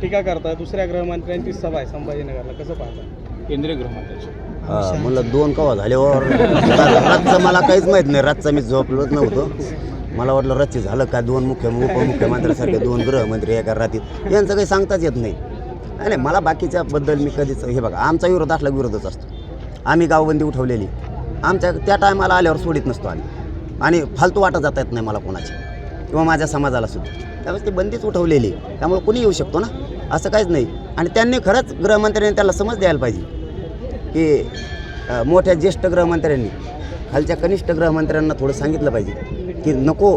टीका करताय दुसऱ्या गृहमंत्र्यांची सभा आहे संभाजीनगरला. कसं पाहता? केंद्रीय गृहमंत्र्याचे हा, म्हणलं दोन कवा झाल्यावर रातचं मला काहीच माहीत नाही. रातचं मी झोपलोच नव्हतो. मला वाटलं रातची झालं का दोन मुख्य उपमुख्यमंत्र्यासारखे दोन गृहमंत्री एका रात्रीत यांचं काही सांगताच येत नाही. नाही नाही, मला बाकीच्याबद्दल मी कधीच हे बघा आमचा विरोध असला की विरोधच असतो. आम्ही गावबंदी उठवलेली. आमच्या त्या टायमाला आल्यावर सोडित नसतो आम्ही. आणि फालतू वाटत जाता येत नाही मला कोणाची. किंवा माझ्या समाजाला सुद्धा. त्यावेळेस ती बंदीच उठवलेली. आहे. त्यामुळे कोणी येऊ शकतो ना? असं काहीच नाही. आणि त्यांनी खरंच गृहमंत्र्यांनी त्याला समज द्यायला पाहिजे. की मोठ्या ज्येष्ठ गृहमंत्र्यांनी खालच्या कनिष्ठ गृहमंत्र्यांना थोडं सांगितलं पाहिजे. की नको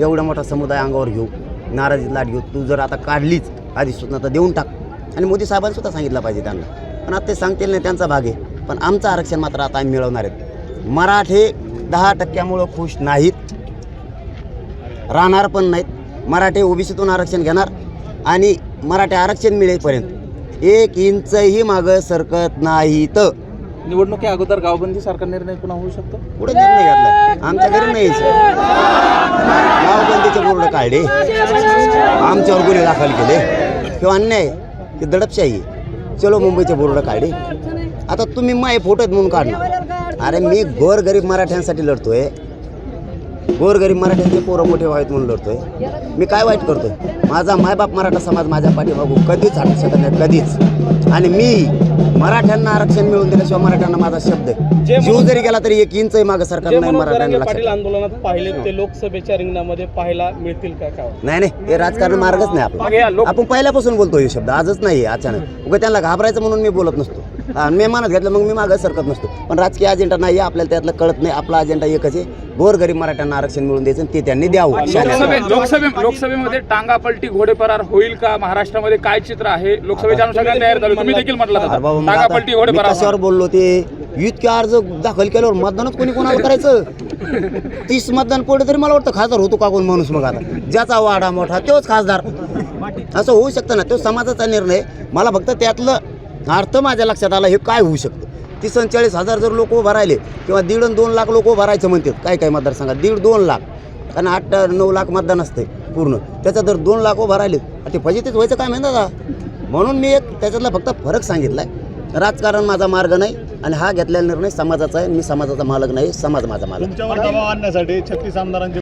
एवढा मोठा समुदाय अंगावर घेऊ नाराजीत लाट घेऊ. तू जर आता काढलीच अधिसूचना तर देऊन टाक. आणि मोदी साहेबांनी सुद्धा सांगितलं पाहिजे त्यांना. पण आता ते सांगतील नाही त्यांचा भाग आहे. पण आमचं आरक्षण मात्र आता आम्ही मिळवणार आहेत. मराठे दहा टक्क्यामुळं खुश नाहीत. राहणार पण नाहीत. मराठे ओबीसीतून आरक्षण घेणार. आणि मराठे आरक्षण मिळेपर्यंत. एक इंचही मागं सरकत नाहीत. निवडणुकी अगोदर गावबंदी सारखा निर्णय पुन्हा होऊ शकतो? पुढे निर्णय घेतला? आमच्या घरी नाही गावबंदीचे बोर्ड काढले. आमच्यावर गुन्हे दाखल केले. किंवा अन्याय की दडपशाही. चलो मुंबईचे बोर्ड काढले. आता तुम्ही माय फोटो आहेत म्हणून काढणार. अरे मी गोरगरीब मराठ्यांसाठी लढतोय. गोरगरीब मराठ्यांचे पोरं मोठे व्हावेत म्हणून लढतोय. मी काय वाईट करतोय? माझा मायबाप मराठा समाज माझ्या पाठीमागू कधीच हटू शकत नाही कधीच. आणि मी मराठ्यांना आरक्षण मिळवून दिल्याशिवाय मराठ्यांना माझा शब्द जीव जरी गेला तरी एक इंच मागं सरकार नाही मराठ्यांना आंदोलनात पाहिले ते लोकसभेच्या रिंगणामध्ये पाहायला मिळतील का नाही नाही हे राजकारण मार्गच नाही लोक- आपण पहिल्यापासून बोलतो हे शब्द आजच नाही आहे अचानक. उगा त्यांना घाबरायचं म्हणून मी बोलत नसतो. हा, मी मानत घेतलं मग मी मागं सरकत नसतो. पण राजकीय अजेंडा नाही आपल्याला त्यातलं कळत नाही. आपला अजेंडा एकच आहे गोरगरीब मराठ्यांना आरक्षण मिळून द्यायचं आणि ते त्यांनी द्यावं. लोकसभे लोकसभे लोकसभेमध्ये टांगा पलटी घोडेपरार होईल का? महाराष्ट्रामध्ये काय चित्र आहे? लोकसभेच्या अनुषंगाने तयार झालं तुम्ही देखील म्हटलं अरे बाबा, मग टांगा आता पलटी मी घोडेपरार कशावर बोललो ते? इतके अर्ज दाखल केल्यावर मतदानच कोणी कोणाला करायचं? तीस मतदान पडलं तरी मला वाटतं खासदार होतो का कोण माणूस मग आता? ज्याचा वाडा मोठा तोच खासदार. असं होऊ शकतं ना तो समाजाचा निर्णय. मला फक्त त्यातलं अर्थ माझ्या लक्षात आला हे काय होऊ शकतं? तीस आणि चाळीस हजार जर लोक उभं राहिले किंवा दीड आणि दोन लाख लोक उभं राहायचं म्हणतात काय काय मतदारसंघात दीड दोन लाख. कारण आठ नऊ लाख मतदान असते पूर्ण. त्याचा जर दोन लाख उभं राहिले ते फजितीच व्हायचं काय म्हणतात दादा? म्हणून मी एक त्याच्यातला फक्त फरक सांगितला आहे राजकारण माझा मार्ग नाही आणि हा घेतलेला निर्णय समाजाचा आहे. मी समाजाचा मालक नाही समाज माझा मालक. आणण्यासाठी छत्तीस आमदारांची